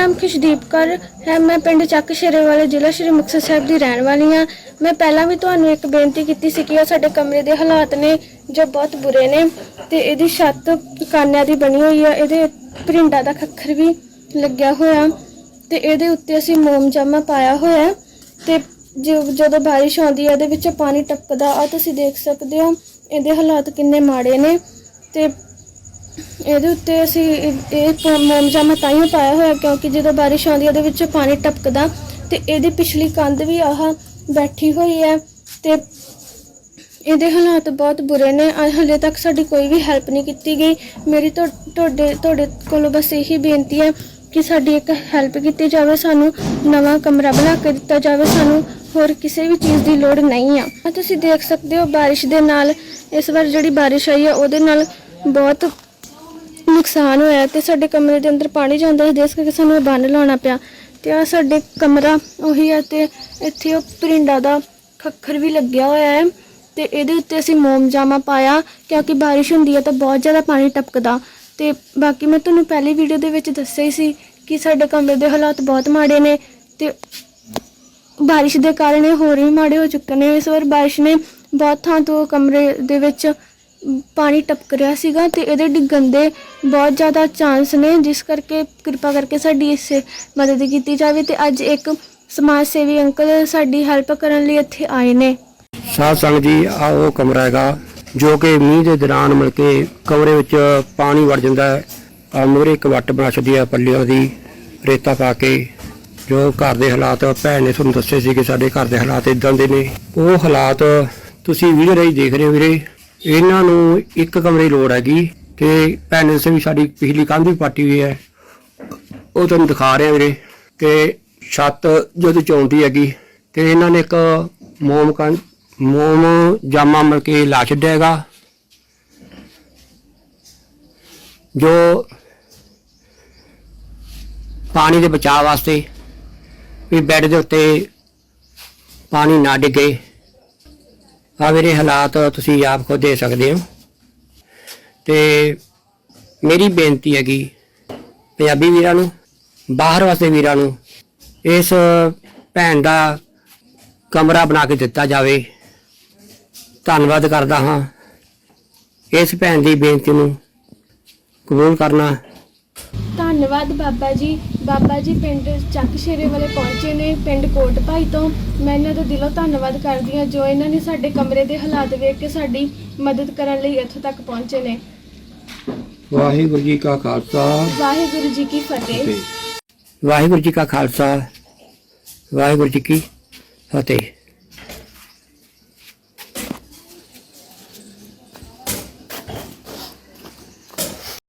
ਨਾਮ ਖੁਸ਼ਦੀਪ ਕੌਰ ਹੈ। ਮੈਂ ਪਿੰਡ ਚੱਕ ਸ਼ੇਰੇ ਵਾਲੇ ਜ਼ਿਲ੍ਹਾ ਸ਼੍ਰੀ ਮੁਕਤਸਰ ਸਾਹਿਬ ਦੀ ਰਹਿਣ ਵਾਲੀ ਹਾਂ। ਮੈਂ ਪਹਿਲਾਂ ਵੀ ਤੁਹਾਨੂੰ ਇੱਕ ਬੇਨਤੀ ਕੀਤੀ ਸੀ ਕਿ ਉਹ ਸਾਡੇ ਕਮਰੇ ਦੇ ਹਾਲਾਤ ਨੇ ਜੋ ਬਹੁਤ ਬੁਰੇ ਨੇ ਤੇ ਇਹਦੀ ਛੱਤ ਕਾਨਿਆਂ ਦੀ ਬਣੀ ਹੋਈ ਆ। ਇਹਦੇ ਪਰਿੰਡਾ ਦਾ ਖੱਖਰ ਵੀ ਲੱਗਿਆ ਹੋਇਆ ਤੇ ਇਹਦੇ ਉੱਤੇ ਅਸੀਂ ਮੋਮ ਜਾਮਾ ਪਾਇਆ ਹੋਇਆ ਤੇ ਜਦੋਂ ਬਾਰਿਸ਼ ਆਉਂਦੀ ਹੈ ਇਹਦੇ ਵਿੱਚ ਪਾਣੀ ਟਪਕਦਾ ਆ। ਤੁਸੀਂ ਦੇਖ ਸਕਦੇ ਹੋ ਇਹਦੇ ਹਾਲਾਤ ਕਿੰਨੇ ਮਾੜੇ ਨੇ ਤੇ ਇਹਦੇ ਉੱਤੇ ਅਸੀਂ ਇਹ- ਇਹ ਮੋਮਜਾਮਾ ਤਾਂ ਪਾਇਆ ਹੋਇਆ, ਕਿਉਂਕਿ ਜਦੋਂ ਬਾਰਿਸ਼ ਆਉਂਦੀ ਉਹਦੇ ਵਿੱਚ ਪਾਣੀ ਟਪਕਦਾ। ਤੇ ਇਹਦੀ ਪਿਛਲੀ ਕੰਧ ਵੀ ਆਹ ਬੈਠੀ ਹੋਈ ਹੈ ਤੇ ਇਹਦੇ ਹਾਲਾਤ ਬਹੁਤ ਬੁਰੇ ਨੇ। ਅ- ਹਲੇ ਤੱਕ ਸਾਡੀ ਕੋਈ ਵੀ ਹੈਲਪ ਨਹੀਂ ਕੀਤੀ ਗਈ। ਮੇਰੀ ਤੁਹਾ- ਤੁਹਾਡੇ ਤੁਹਾਡੇ ਕੋਲੋਂ ਬਸ ਇਹੀ ਬੇਨਤੀ ਹੈ ਕਿ ਸਾਡੀ ਇੱਕ ਹੈਲਪ ਕੀਤੀ ਜਾਵੇ। ਸਾਨੂੰ ਨਵਾਂ ਕਮਰਾ ਬਣਾ ਕੇ ਦਿੱਤਾ ਜਾਵੇ। ਸਾਨੂੰ ਹੋਰ ਕਿਸੇ ਵੀ ਚੀਜ਼ ਦੀ ਲੋੜ ਨਹੀਂ ਆ। ਤੁਸੀਂ ਦੇਖ ਸਕਦੇ ਹੋ ਬਾਰਿਸ਼ ਦੇ ਨਾਲ, ਇਸ ਵਾਰ ਜਿਹੜੀ ਬਾਰਿਸ਼ ਆਈ ਹੈ ਉਹਦੇ ਨਾਲ ਬਹੁਤ ਨੁਕਸਾਨ ਹੋਇਆ ਤੇ ਸਾਡੇ ਕਮਰੇ ਦੇ ਅੰਦਰ ਪਾਣੀ ਜਾਂਦਾ ਸੀ, ਜਿਸ ਕਰਕੇ ਸਾਨੂੰ ਇਹ ਬੰਨ ਲਾਉਣਾ ਪਿਆ। ਤੇ ਆ ਸਾਡੇ ਕਮਰਾ ਉਹੀ ਹੈ ਤੇ ਇੱਥੇ ਉਹ ਪਰਿੰਡਾ ਦਾ ਖੱਖਰ ਵੀ ਲੱਗਿਆ ਹੋਇਆ ਹੈ ਤੇ ਇਹਦੇ ਉੱਤੇ ਅਸੀਂ ਮੋਮ ਜਾਮਾ ਪਾਇਆ, ਕਿਉਂਕਿ ਬਾਰਿਸ਼ ਹੁੰਦੀ ਹੈ ਤਾਂ ਬਹੁਤ ਜ਼ਿਆਦਾ ਪਾਣੀ ਟਪਕਦਾ। ਤੇ ਬਾਕੀ ਮੈਂ ਤੁਹਾਨੂੰ ਪਹਿਲੀ ਵੀਡੀਓ ਦੇ ਵਿੱਚ ਦੱਸਿਆ ਹੀ ਸੀ ਕਿ ਸਾਡੇ ਕਮਰੇ ਦੇ ਹਾਲਾਤ ਬਹੁਤ ਮਾੜੇ ਨੇ ਤੇ ਬਾਰਿਸ਼ ਦੇ ਕਾਰਨ ਇਹ ਹੋਰ ਵੀ ਮਾੜੇ ਹੋ ਚੁੱਕੇ ਨੇ। ਇਸ ਵਾਰ ਬਾਰਿਸ਼ ਨੇ ਬਹੁਤ ਥਾਂ ਤੋਂ ਕਮਰੇ ਦੇ ਵਿੱਚ ਪਾਣੀ ਟਪਕ ਰਿਹਾ ਸੀਗਾ ਤੇ ਇਹਦੇ ਡਿੱਗਣ ਦੇ ਬਹੁਤ ਜ਼ਿਆਦਾ ਚਾਂਸ ਨੇ, ਜਿਸ ਕਰਕੇ ਕਿਰਪਾ ਕਰਕੇ ਸਾਡੀ ਇਸ ਮਦਦ ਕੀਤੀ ਜਾਵੇ ਤੇ ਅੱਜ ਇੱਕ ਸਮਾਜ ਸੇਵੀ ਅੰਕਲ ਸਾਡੀ ਹੈਲਪ ਕਰਨ ਲਈ ਇੱਥੇ ਆਏ ਨੇ। ਸਾਧ ਸੰਗਤ ਜੀ ਆ ਉਹ ਕਮਰਾ ਹੈਗਾ ਜੋ ਕਿ ਮੀਂਹ ਦੇ ਦੌਰਾਨ ਮਿਲ ਕੇ ਕਮਰੇ ਵਿੱਚ ਪਾਣੀ ਵੜ ਜਾਂਦਾ ਹੈ। ਆ ਮੂਹਰੇ ਇੱਕ ਵੱਟ ਬਣਾ ਛੱਡੀ ਆ ਪੱਲਿਆਂ ਦੀ, ਰੇਤਾ ਪਾ ਕੇ, ਜੋ ਘਰ ਦੇ ਹਾਲਾਤ ਭੈਣ ਨੇ ਤੁਹਾਨੂੰ ਦੱਸੇ ਸੀ ਕਿ ਸਾਡੇ ਘਰ ਦੇ ਹਾਲਾਤ ਇਦਾਂ ਦੇ ਨੇ। ਉਹ ਹਾਲਾਤ ਤੁਸੀਂ ਵੀਡੀਓ ਰਾਹੀਂ ਦੇਖ ਰਹੇ ਹੋ ਵੀਰੇ। ਇਹਨਾਂ ਨੂੰ ਇੱਕ ਕਮਰੇ ਦੀ ਲੋੜ ਹੈਗੀ ਤੇ ਭੈਣ ਨੇ ਵੀ ਸਾਡੀ ਪਿਛਲੀ ਕੰਧ ਵੀ ਪਾਟੀ ਹੋਈ ਹੈ। ਉਹ ਤੁਹਾਨੂੰ ਦਿਖਾ ਰਿਹਾ ਵੀਰੇ ਕਿ ਛੱਤ ਜਦੋਂ ਚੌਂਦੀ ਹੈਗੀ ਤੇ ਇਹਨਾਂ ਨੇ ਇੱਕ ਮੋਮ ਕੰ ਮੋਮ ਜਾਮਾ ਮਲ ਕੇ ਲਾ ਛੱਡਿਆ ਹੈਗਾ। ਜੋ ਪਾਣੀ ਦੇ ਬਚਾਅ ਵਾਸਤੇ ਵੀ ਬੈੱਡ ਦੇ ਉੱਤੇ ਪਾਣੀ ਨਾ ਡਿੱਗੇ। ਆ ਮੇਰੇ ਹਾਲਾਤ ਤੁਸੀਂ ਆਪ ਖੁਦ ਦੇ ਸਕਦੇ ਹੋ। ਤੇ ਮੇਰੀ ਬੇਨਤੀ ਹੈਗੀ ਪੰਜਾਬੀ ਵੀਰਾਂ ਨੂੰ, ਬਾਹਰ ਵਾਸਤੇ ਵੀਰਾਂ ਨੂੰ ਇਸ ਭੈਣ ਦਾ ਕਮਰਾ ਬਣਾ ਕੇ ਦਿੱਤਾ ਜਾਵੇ। ਧੰਨਵਾਦ ਕਰਦਾ ਹਾਂ। ਇਸ ਭੈਣ ਦੀ ਬੇਨਤੀ ਨੂੰ ਕਬੂਲ ਕਰਨਾ ਧੰਨਵਾਦ ਬਾਬਾ ਜੀ। ਬਾਬਾ ਜੀ ਪਿੰਡ ਚੱਕ ਸ਼ੇਰੇ ਵਾਲੇ ਪਹੁੰਚੇ ਨੇ ਪਿੰਡ ਕੋਟ ਭਾਈ ਤੋਂ। ਮੈਂ ਇਹਨਾਂ ਦਾ ਦਿਲੋਂ ਧੰਨਵਾਦ ਕਰਦੀ ਹਾਂ ਜੋ ਇਹਨਾਂ ਨੇ ਸਾਡੇ ਕਮਰੇ ਦੇ ਹਾਲਾਤ ਵੇਖ ਕੇ ਸਾਡੀ ਮਦਦ ਕਰਨ ਲਈ ਇੱਥੋਂ ਤੱਕ ਪਹੁੰਚੇ ਨੇ। ਵਾਹਿਗੁਰੂ ਜੀ ਕਾ ਖਾਲਸਾ। ਵਾਹਿਗੁਰੂ ਜੀ ਕੀ ਫਤਿਹ। ਵਾਹਿਗੁਰੂ ਜੀ ਕਾ ਖਾਲਸਾ। ਵਾਹਿਗੁਰੂ ਜੀ ਕੀ ਫਤਿਹ।